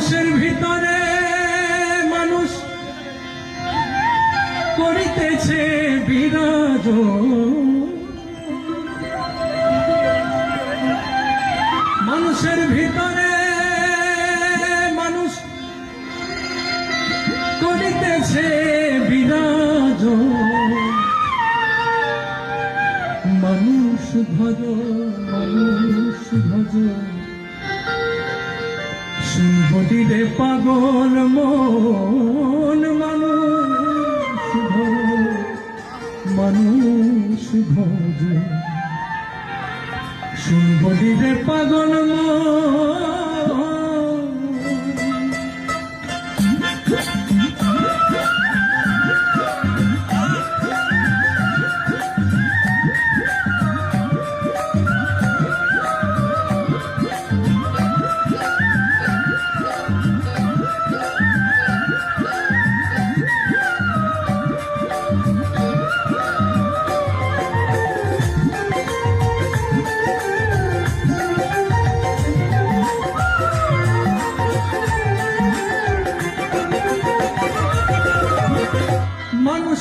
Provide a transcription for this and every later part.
মানুষের ভিতরে মানুষ করিতেছে বিরাজ। মানুষের ভিতরে মানুষ করিতেছে বিরাজ। মানুষ ভরো শুভদিরে পাগল মন মানুষ মানুষ ভোজ। শুভদিরে পাগল মন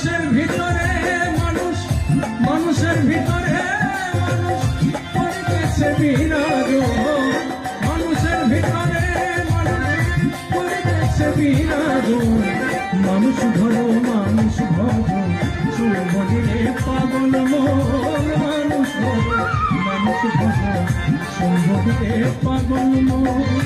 মানুষের ভিতরে মানুষ, মানুষের ভিতরে মানুষ করিতেছে বিরাজ মানুষের ভিতরে মানুষ করিতেছে বিরাজ মানুষ ভালো মানুষ ভজ শুভদিনে পাগল মন। মানুষ মানুষ ভজ শুভদিনে পাগল মন।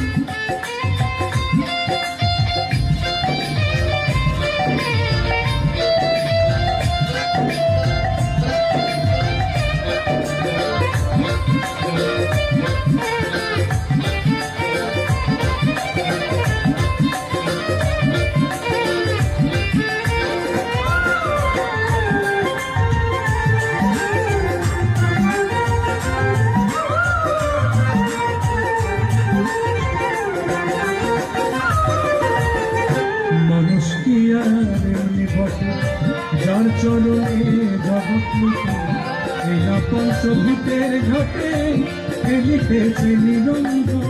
বটে যার চরণে জগৎ না পঞ্চভূতের ঘটে ফেলিতেছে নিরঞ্জন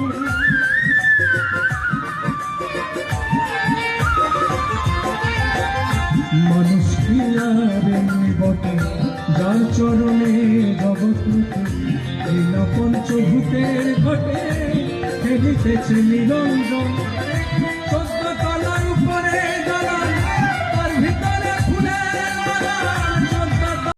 মানুষ কি এমনি বটে, যার চরণে জগৎ লুকে এই না পঞ্চভূতের ঘটে ফেলিতেছে নিরঞ্জন সত্যতা